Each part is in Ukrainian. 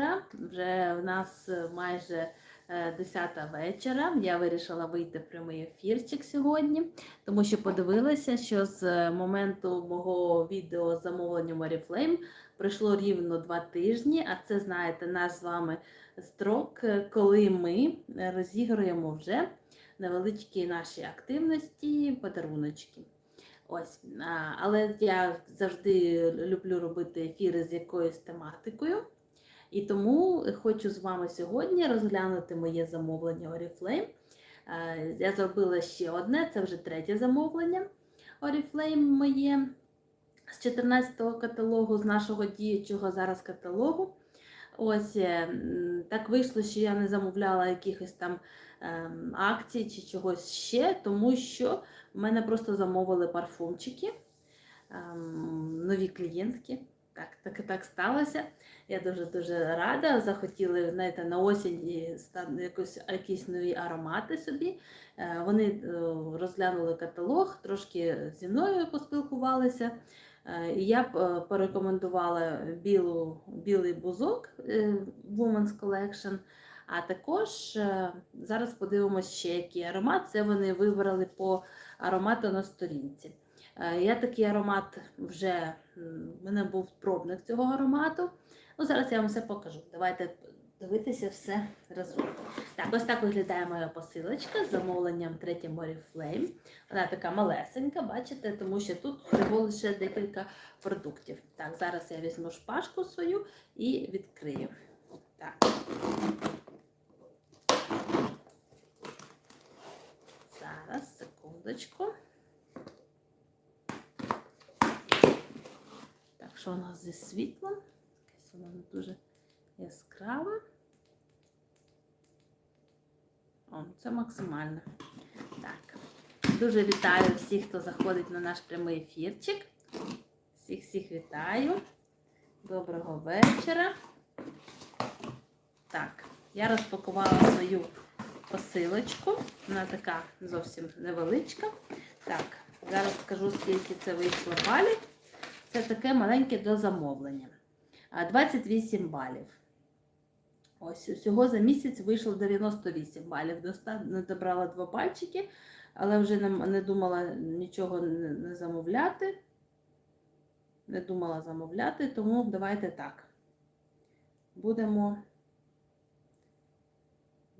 вечора. Вже в нас майже 10 вечора. Я вирішила вийти в прямий ефірчик сьогодні, тому що подивилася, що з моменту мого відео з замовленням Oriflame пройшло рівно два тижні. А це, знаєте, наш з вами строк, коли ми розігруємо вже невеличкі наші активності, подаруночки. Ось, але я завжди люблю робити ефіри з якоюсь тематикою. І тому хочу з вами сьогодні розглянути моє замовлення Oriflame. Е, Я зробила ще одне, це вже третє замовлення Oriflame моє з 14-го каталогу, з нашого діючого зараз каталогу. Ось е, так вийшло, що я не замовляла якихось там ем, акцій чи чогось ще, тому що в мене просто замовили парфумчики, ем, нові клієнтки. Так, так так сталося. Я дуже-дуже рада. Захотіли знаєте, на осінь якось, якісь нові аромати собі. Е, Вони е, розглянули каталог, трошки зі мною поспілкувалися. Е, я б порекомендувала білу, білий бузок Women's Collection. А також зараз подивимося ще який аромат. Це вони вибрали по аромату на сторінці. Я такий аромат вже в мене був пробник цього аромату. Ну, зараз я вам все покажу. Давайте дивитися все разом. Так, ось так виглядає моя посилочка з замовленням третє Oriflame. Вона така малесенька, бачите, тому що тут всього лише декілька продуктів. Так, зараз я візьму шпажку свою і відкрию. Так. Зараз, секундочку. Так, що у нас зі світлом? Якась вона дуже яскрава. О, це максимально. Так. Дуже вітаю всіх, хто заходить на наш прямий ефірчик. Всіх всіх вітаю. Доброго вечора. Так, я розпакувала свою посилочку. Вона така зовсім невеличка. Так, зараз скажу, скільки це вийшло балів. Це таке маленьке до замовлення. А, 28 балів. Ось всього за місяць вийшло 98 балів. Не добрала два пальчики, але вже не, думала нічого не, замовляти. Не думала замовляти, тому давайте так. Будемо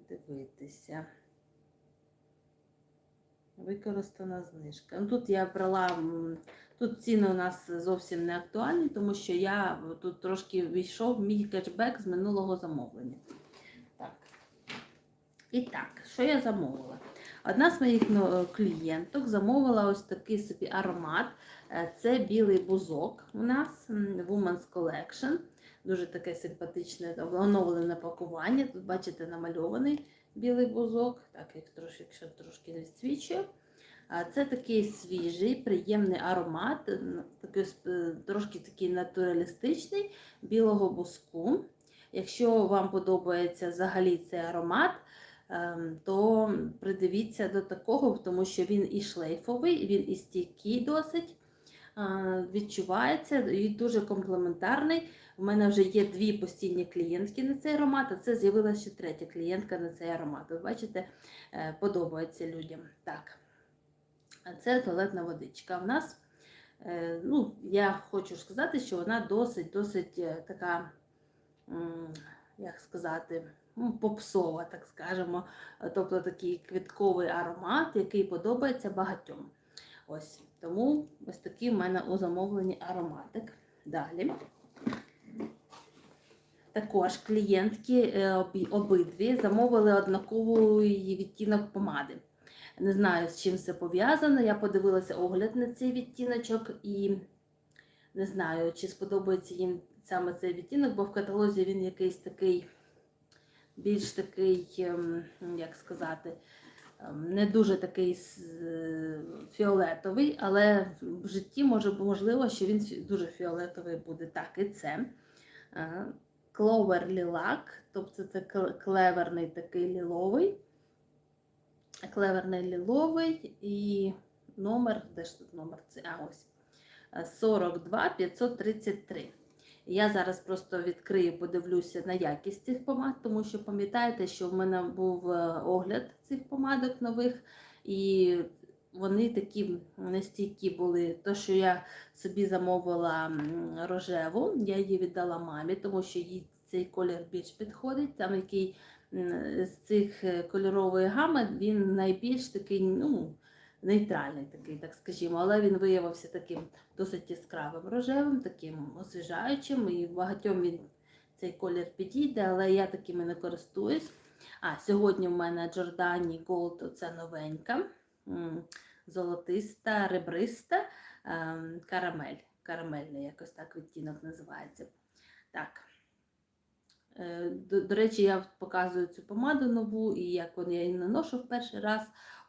дивитися. Використана знижка. Ну, тут я брала, тут ціни у нас зовсім не актуальні, тому що я тут трошки війшов мій кешбек з минулого замовлення. Так. І так, що я замовила? Одна з моїх ну, клієнток замовила ось такий собі аромат. Е, Це білий бузок у нас м, Women's Collection. Дуже таке симпатичне оновлене пакування. Тут, бачите, намальований білий бузок, так як трошки, якщо трошки відсвічує. Це такий свіжий, приємний аромат, такий, трошки такий натуралістичний білого бузку. Якщо вам подобається взагалі цей аромат, ем, то придивіться до такого, тому що він і шлейфовий, він і стійкий досить. е, Відчувається і дуже комплементарний. У мене вже є дві постійні клієнтки на цей аромат, а це з'явилася ще третя клієнтка на цей аромат. Ви бачите, е, подобається людям. Так. Це туалетна водичка. В нас, е, ну, я хочу сказати, що вона досить, досить е, така, як сказати, ну, попсова, так скажемо. Тобто такий квітковий аромат, який подобається багатьом. Ось. Тому ось такий в мене у замовленні ароматик. Далі. Також клієнтки е, обидві замовили однаковий відтінок помади. Не знаю, з чим це пов'язано. Я подивилася огляд на цей відтіночок і не знаю, чи сподобається їм саме цей відтінок, бо в каталозі він якийсь такий, більш такий, ем, як сказати, ем, не дуже такий фіолетовий, але в житті може можливо, що він дуже фіолетовий буде. Так, і це. Clover Lilac, тобто це клеверний такий ліловий. Клеверний ліловий і номер, де ж тут номер? Це, а ось е, 42 533. Я зараз просто відкрию, подивлюся на якість цих помад, тому що пам'ятаєте, що в мене був е, огляд цих помадок нових, і вони такі нестійкі були. То, що я собі замовила рожеву, я її віддала мамі, тому що їй цей колір більш підходить. Там який з цих е, кольорової гами він найбільш такий, ну, нейтральний такий, так скажімо, але він виявився таким досить яскравим рожевим, таким освіжаючим, і багатьом він цей колір підійде, але я такими не користуюсь. А сьогодні в мене Giordani Gold, це новенька, золотиста, ребриста, ем, карамель. Карамельний, якось так відтінок називається. Так. Е, До, до речі, я показую цю помаду нову і як я її наношу в перший раз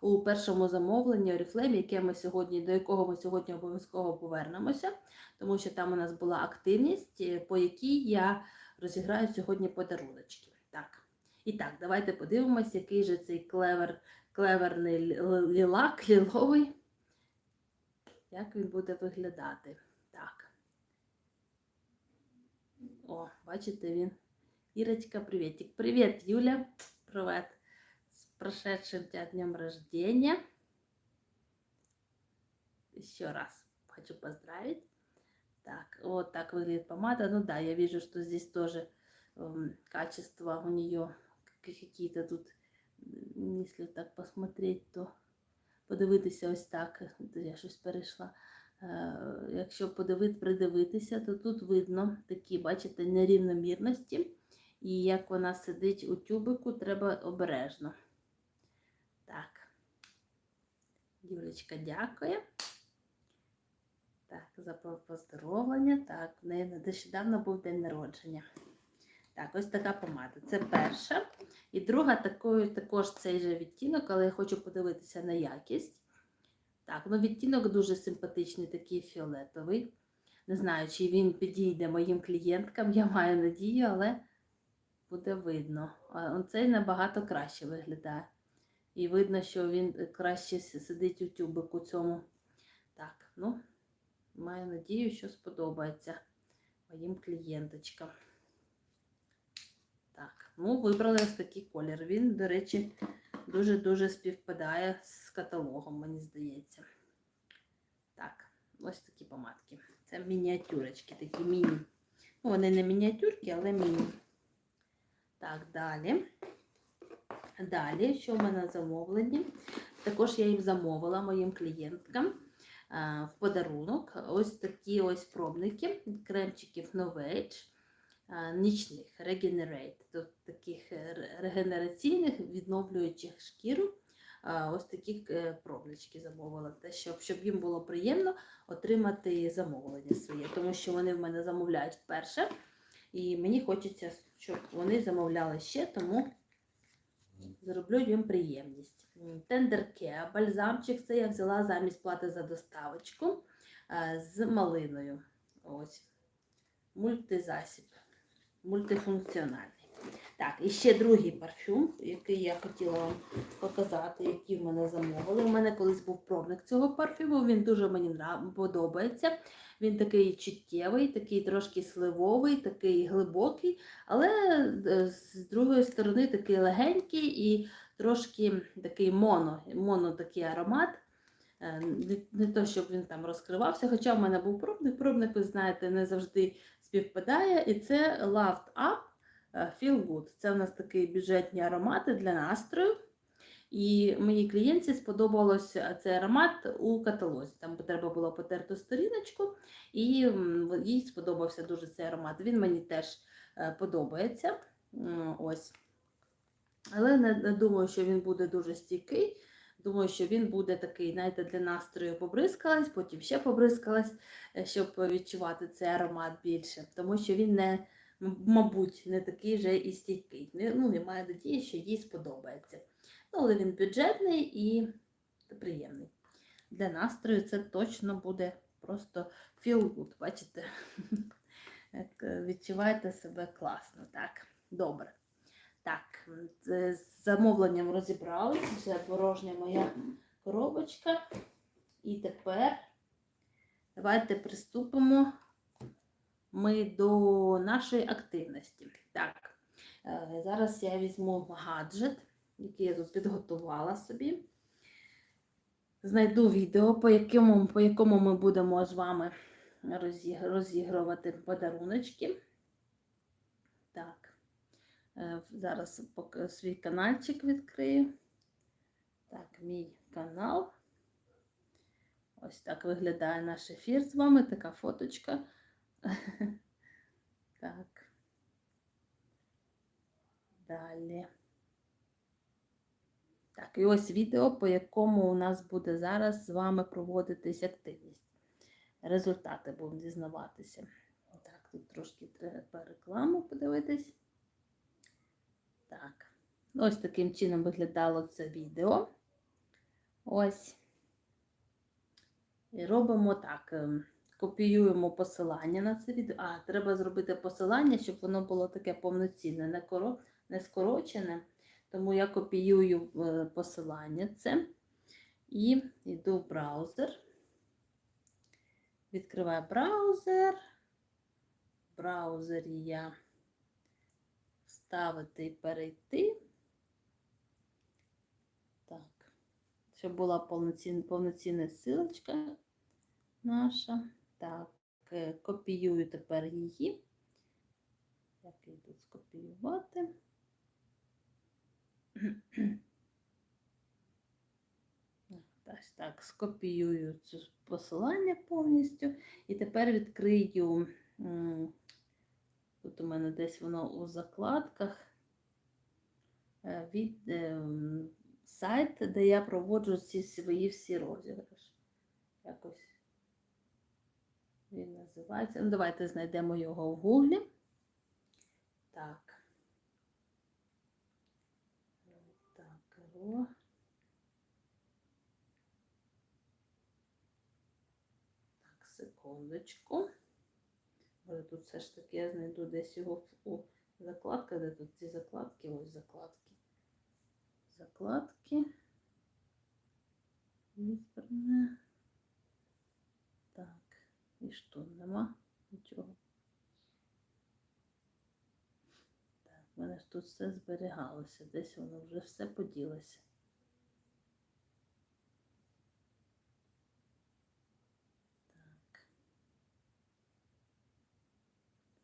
у першому замовленні Oriflame, яке ми сьогодні, до якого ми сьогодні обов'язково повернемося, тому що там у нас була активність, е, по якій я розіграю сьогодні подаруночки. Так. І так, давайте подивимось, який же цей клевер, клеверний лілак, ліловий, як він буде виглядати. Так. О, бачите, він. Ирочка, приветик. Привет, Юля. Привет. С прошедшим тебя днем рождения. Еще раз хочу поздравить. Так, вот так выглядит помада. Ну да, я вижу, что здесь тоже эм, качество у нее какие-то тут, м, если так посмотреть, то подивитися ось так. Це Я щось перейшла. Е, Якщо подивити, придивитися, то тут видно такі, бачите, нерівномірності. І як вона сидить у тюбику, треба обережно. Так. Юлечка дякує. Так, за поздоровлення. Так, в неї нещодавно був день народження. Так, ось така помада. Це перша. І друга такою, також цей же відтінок, але я хочу подивитися на якість. Так, ну відтінок дуже симпатичний, такий фіолетовий. Не знаю, чи він підійде моїм клієнткам, я маю надію, але буде видно. А цей набагато краще виглядає. І видно, що він краще сидить у тюбику цьому. Так, ну, маю надію, що сподобається моїм клієнточкам. Так, ну, вибрали ось такий колір. Він, до речі, дуже-дуже співпадає з каталогом, мені здається. Так, ось такі помадки. Це мініатюрочки, такі міні. Ну, вони не мініатюрки, але міні. Так, далі. Далі, що в мене замовлені? Також я їм замовила моїм клієнткам в подарунок ось такі ось пробники кремчиків Novage нічних Regenerate, тобто таких е, регенераційних, відновлюючих шкіру. Ось такі е, пробнички замовила, те, щоб, щоб їм було приємно отримати замовлення своє, тому що вони в мене замовляють вперше. І мені хочеться, щоб вони замовляли ще, тому зроблю їм приємність. Тендерке, бальзамчик це я взяла замість плати за доставочку е, з малиною. Ось. Мультизасіб. Мультифункціональний. Так, і ще другий парфюм, який я хотіла вам показати, який в мене замовили. У мене колись був пробник цього парфюму, він дуже мені подобається. Він такий чуттєвий, такий трошки сливовий, такий глибокий, але е, з другої сторони такий легенький і трошки такий моно, моно такий аромат. Е, Не, то, щоб він там розкривався, хоча в мене був пробник. Пробник, ви знаєте, не завжди співпадає. І це Loved Up Feel Good. Це у нас такі бюджетні аромати для настрою. І моїй клієнтці сподобалося цей аромат у каталозі. Там треба було потерти сторіночку, і їй сподобався дуже цей аромат. Він мені теж е, подобається. Ось. Але не, думаю, що він буде дуже стійкий. Думаю, що він буде такий, знаєте, для настрою побризкалась, потім ще побризкалась, е, щоб відчувати цей аромат більше. Тому що він не, мабуть, не такий вже і стійкий. Ну, я маю надію, що їй сподобається. Ну, але він бюджетний і приємний. Для настрою це точно буде просто feel good, бачите? Е, відчуваєте себе класно, так? Добре. Так, з замовленням розібрались, вже порожня моя коробочка. І тепер давайте приступимо ми до нашої активності. Так, е, зараз я візьму гаджет, який я тут підготувала собі. Знайду відео, по якому, по якому ми будемо з вами розігрувати подаруночки. Так, е, зараз свій каналчик відкрию. Так, мій канал. Ось так виглядає наш ефір з вами. Така фоточка. Так. Далі. Так, і ось відео, по якому у нас буде зараз з вами проводитись активність. Результати будемо дізнаватися. Так, тут трошки треба рекламу подивитись. Так. Ось таким чином виглядало це відео. Ось. І робимо так. Копіюємо посилання на це відео. А, треба зробити посилання, щоб воно було таке повноцінне, не, коро... не скорочене. Тому я копіюю е, посилання це і йду в браузер. Відкриваю браузер. В браузері я вставити і перейти. Так, щоб була повноцінна, повноцінна силочка наша. Так, е, копіюю тепер її. Як тут скопіювати? Так, так, скопіюю це посилання повністю. І тепер відкрию. Тут у мене десь воно у закладках е, від е, сайт, де я проводжу ці свої всі розіграші. Якось він називається. Ну, давайте знайдемо його в гуглі. Так. Так, ро. Так, секундочку. Може, тут все ж таки я знайду десь його у закладках, де тут ці закладки, ось закладки. Закладки. Відбране. І що, нема нічого. Так, в мене ж тут все зберігалося, десь воно вже все поділося. Так.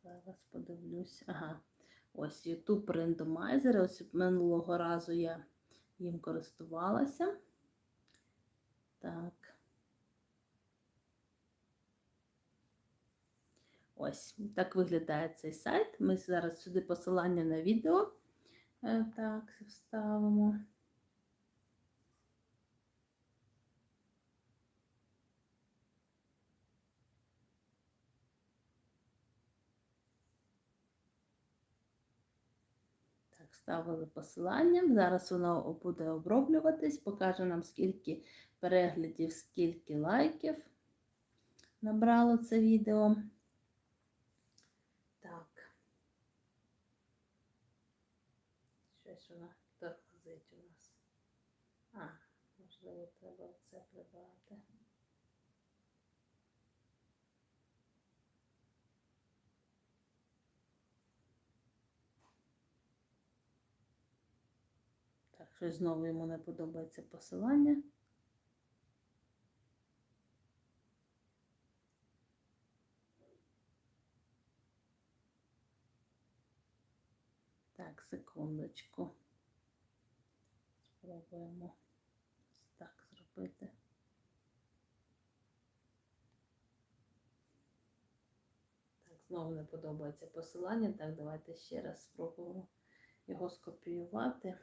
Зараз подивлюсь. Ага. Ось YouTube Randomizer. Ось минулого разу я їм користувалася. Так. Ось так виглядає цей сайт. Ми зараз сюди посилання на відео. е, Так, вставимо. Так, ставили посилання. Зараз воно буде оброблюватись, покаже нам, скільки переглядів, скільки лайків набрало це відео. Так. Щось вона тормозить у нас. А, можливо, треба це прибрати. Так, щось знову йому не подобається посилання. Так, секундочку. Спробуємо так зробити. Так, знову не подобається посилання. Так, давайте ще раз спробуємо його скопіювати.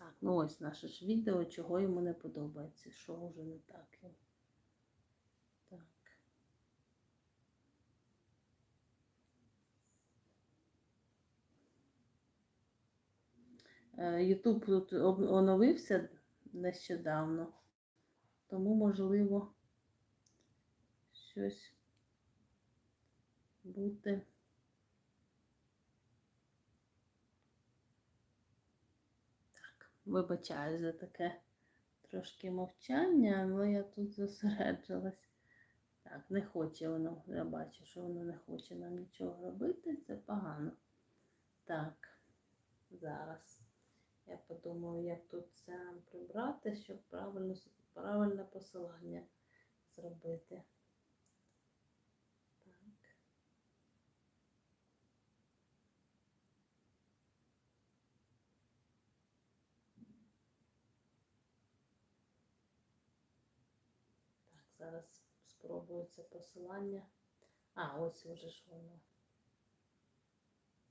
Так, ну ось наше ж відео, чого йому не подобається, що вже не так. Так. Ютуб тут оновився нещодавно, тому, можливо, щось бути. Вибачаю за таке трошки мовчання, але я тут зосереджилась. Так, не хоче воно. Я бачу, що воно не хоче нам нічого робити. Це погано. Так, зараз. Я подумаю, як тут це прибрати, щоб правильно, правильне посилання зробити. Зараз спробую це посилання. А, ось уже ж воно.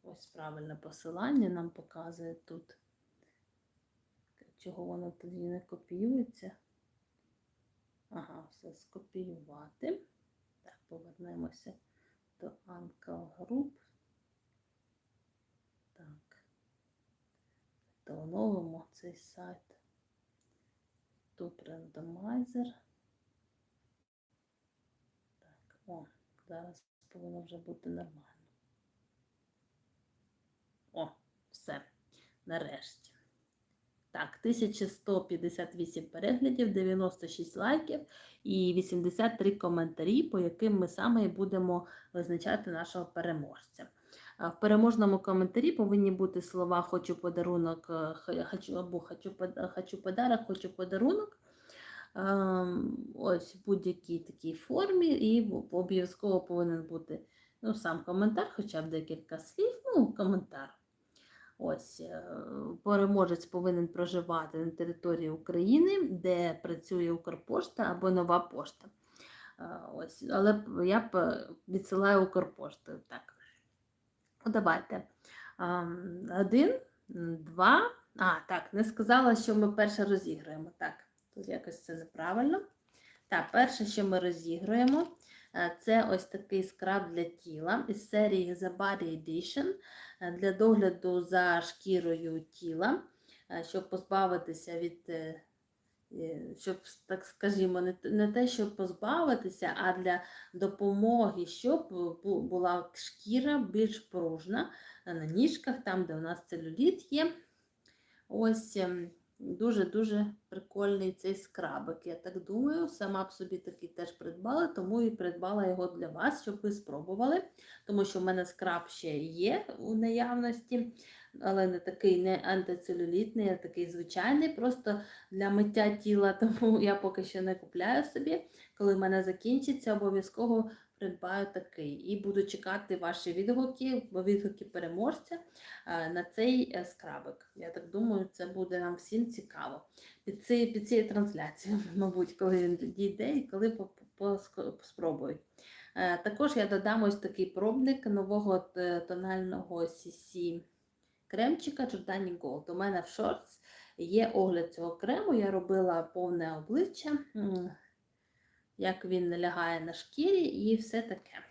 Ось правильне посилання нам показує тут. Чого воно тоді не копіюється? Ага, все скопіювати. Так, повернемося до Uncle Group. Так. То цей сайт. Тут рандомайзер. Так, о, зараз повинно вже бути нормально. О, все, нарешті. Так, 1158 переглядів, 96 лайків і 83 коментарі, по яким ми саме і будемо визначати нашого переможця. В переможному коментарі повинні бути слова Хочу подарунок, хочу або хочу, хочу подарок, хочу подарунок. Ось в будь-якій такій формі, і обов'язково повинен бути ну, сам коментар, хоча б декілька слів, ну, коментар. Ось е, переможець повинен проживати на території України, де працює Укрпошта або нова пошта. Е, Ось, але я б е, відсилаю Укрпоштою. Так. Ну, давайте. Один, два. А, так, не сказала, що ми перше розіграємо. Так, тут якось це неправильно. Так, перше, що ми розіграємо, е, це ось такий скраб для тіла із серії The Body Edition е, для догляду за шкірою тіла, е, щоб позбавитися від, щоб, так скажімо, не, те, щоб позбавитися, а для допомоги, щоб була шкіра більш пружна на ніжках, там, де у нас целюліт є. Ось ем, дуже-дуже прикольний цей скрабик. Я так думаю, сама б собі такий теж придбала, тому і придбала його для вас, щоб ви спробували. Тому що в мене скраб ще є у наявності, але не такий не антицелюлітний, а такий звичайний, просто для миття тіла, тому я поки що не купляю собі. Коли в мене закінчиться, обов'язково придбаю такий. І буду чекати ваші відгуки, відгуки переможця е, на цей е, скрабик. Я так думаю, це буде нам всім цікаво. Під цією під цією трансляцією, мабуть, коли він дійде і коли спробують. Е, Також я додам ось такий пробник нового тонального CC кремчика Giordani Gold. У мене в шортс є огляд цього крему. Я робила повне обличчя, як він лягає на шкірі і все таке.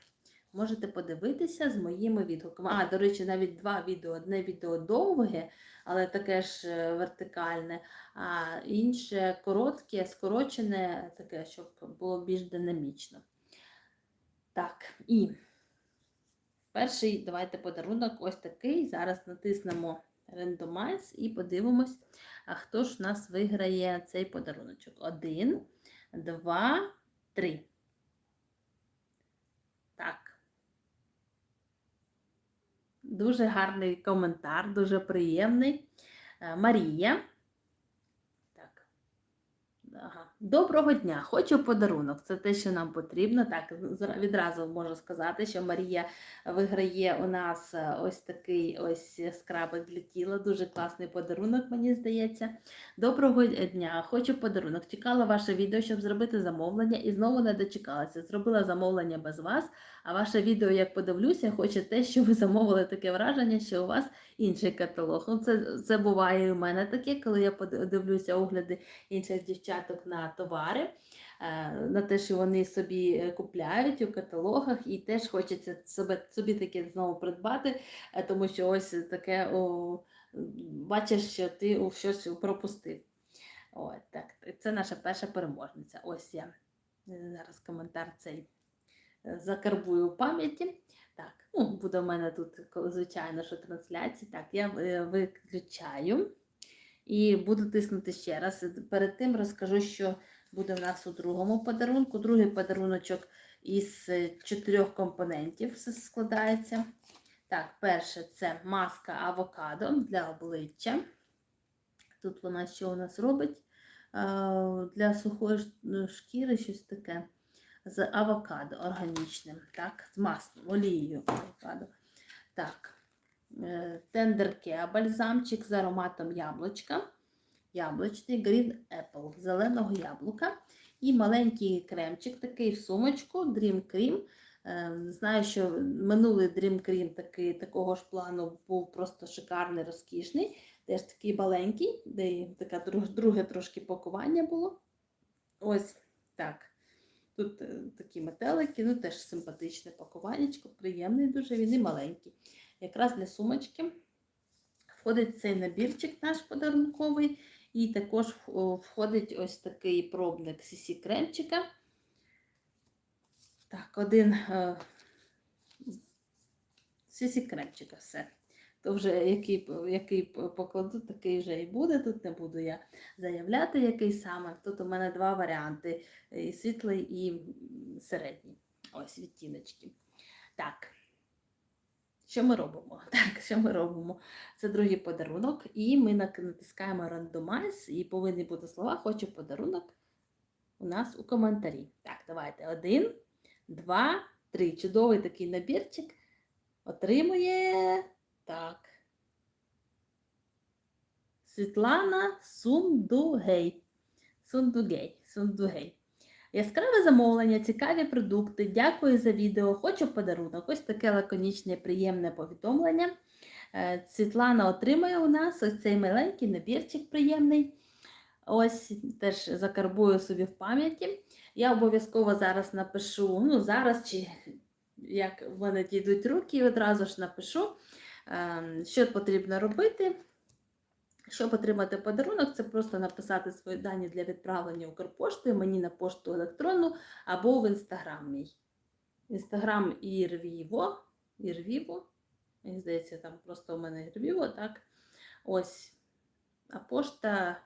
Можете подивитися з моїми відгуками. А, до речі, навіть два відео. Одне відео довге, але таке ж е, вертикальне, а інше коротке, скорочене, таке, щоб було більш динамічно. Так, і перший давайте подарунок ось такий. Зараз натиснемо Randomize і подивимось, а хто ж у нас виграє цей подаруночок. Один, два, три. Так. Дуже гарний коментар, дуже приємний. Е, Марія. Так. Ага. Доброго дня! Хочу подарунок. Це те, що нам потрібно. Так, відразу можу сказати, що Марія виграє у нас е, ось такий ось скрабик для тіла. Дуже класний подарунок, мені здається. Доброго дня! Хочу подарунок. Чекала ваше відео, щоб зробити замовлення, і знову не дочекалася. Зробила замовлення без вас. А ваше відео, як подивлюся, хоче те, що ви замовили таке враження, що у вас інший каталог. Ну, це, це буває і у мене таке, коли я подивлюся огляди інших дівчаток на товари, е, на те, що вони собі е, купляють у каталогах, і теж хочеться собі, собі таке знову придбати, е, тому що ось таке о, бачиш, що ти у щось пропустив. От, так, це наша перша переможниця. Ось я зараз коментар цей закарбую у пам'яті. Так, ну, буде в мене тут, звичайно, що трансляції. Так, я е, виключаю. І буду тиснути ще раз. Перед тим розкажу, що буде в нас у другому подарунку. Другий подаруночок із е, чотирьох компонентів складається. Так, перше це маска авокадо для обличчя. Тут вона що у нас робить? Е, Для сухої шкіри щось таке з авокадо органічним, так, з маслом, олією авокадо. Так, е, тендерке, бальзамчик з ароматом яблучка, яблучний Green Apple, зеленого яблука. І маленький кремчик такий в сумочку, Dream Cream. Е, Знаю, що минулий Dream Cream такий, такого ж плану був просто шикарний, розкішний. Теж такий маленький, де таке друге трошки пакування було. Ось так. Тут е, такі метелики, ну теж симпатичне пакуваннячко, приємний дуже, він і маленький. Якраз для сумочки входить цей набірчик наш подарунковий, і також входить ось такий пробник сісі кремчика. Так, один е, сісі кремчика, все. То вже який, який покладу, такий вже і буде. Тут не буду я заявляти, який саме. Тут у мене два варіанти: і світлий, і середній. Ось відтіночки. Так. Що ми робимо? Так, що ми робимо? Це другий подарунок, і ми натискаємо рандомайз, і повинні бути слова Хочу подарунок у нас у коментарі. Так, давайте. Один, два, три. Чудовий такий набірчик. Отримує. Так. Світлана Сундугей. Сундугей. Сундугей. Яскраве замовлення, цікаві продукти. Дякую за відео. Хочу подарунок. Ось таке лаконічне, приємне повідомлення. Е, Світлана отримає у нас ось цей маленький набірчик приємний. Ось теж закарбую собі в пам'яті. Я обов'язково зараз напишу, ну зараз чи як в мене дійдуть руки, одразу ж напишу, що потрібно робити. Щоб отримати подарунок, це просто написати свої дані для відправлення Укрпоштою мені на пошту електронну або в інстаграм мій. Інстаграм Ірвіво. Ірвіво. Мені здається, там просто у мене Ірвіво, так. Ось. А пошта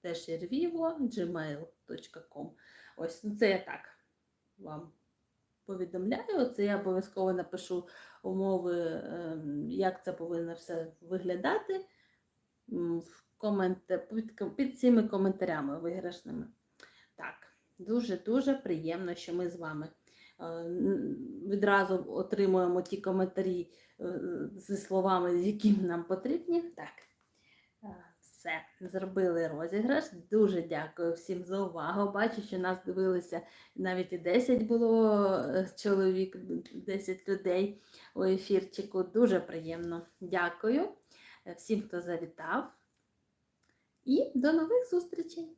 теж Ірвіво, gmail.com. Ось, ну це я так вам повідомляю. Це я обов'язково напишу умови, ем, як це повинно все виглядати в комент... під, під цими коментарями виграшними. Так, дуже-дуже приємно, що ми з вами е, відразу отримуємо ті коментарі е, зі словами, які нам потрібні. Так, все, зробили розіграш. Дуже дякую всім за увагу. Бачу, що нас дивилися навіть і 10 було е, чоловік, 10 людей у ефірчику. Дуже приємно. Дякую е, всім, хто завітав. І до нових зустрічей.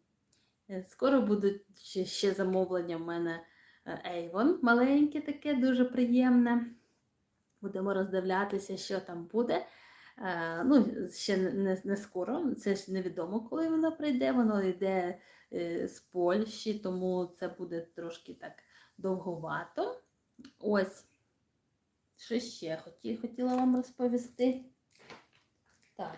Е, Скоро будуть ще, замовлення в мене е, Avon маленьке таке, дуже приємне. Будемо роздивлятися, що там буде. Е, Ну, ще не, не, скоро, це ж невідомо, коли воно прийде. Воно йде е, з Польщі, тому це буде трошки так довговато. Ось, що ще хоті, хотіла вам розповісти. Так.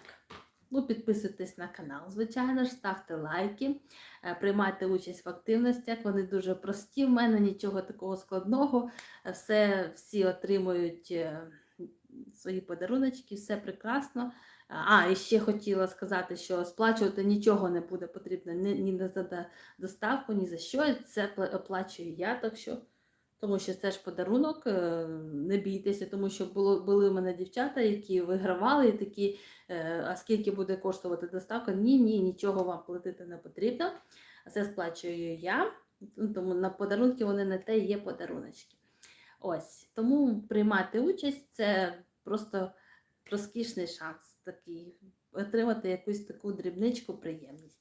Ну, підписуйтесь на канал, звичайно ж, ставте лайки, е, приймайте участь в активностях. Вони дуже прості. В мене нічого такого складного. Все, всі отримують свої подаруночки, все прекрасно. А, і ще хотіла сказати, що сплачувати нічого не буде потрібно ні, ні за доставку, ні за що. Це оплачую я, так що. Тому що це ж подарунок, е, не бійтеся, тому що було, були в мене дівчата, які вигравали і такі, е, а скільки буде коштувати доставка? Ні, ні, нічого вам платити не потрібно. Це сплачую я, ну, тому на подарунки вони не те є подаруночки. Ось, тому приймати участь це просто розкішний шанс такий, отримати якусь таку дрібничку приємність.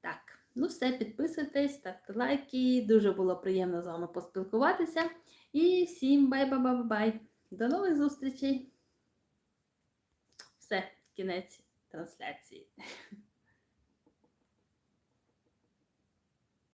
Так, ну все, підписуйтесь, ставте лайки. Дуже було приємно з вами поспілкуватися. І всім бай-бай-бай-бай. До нових зустрічей. Все, кінець трансляції.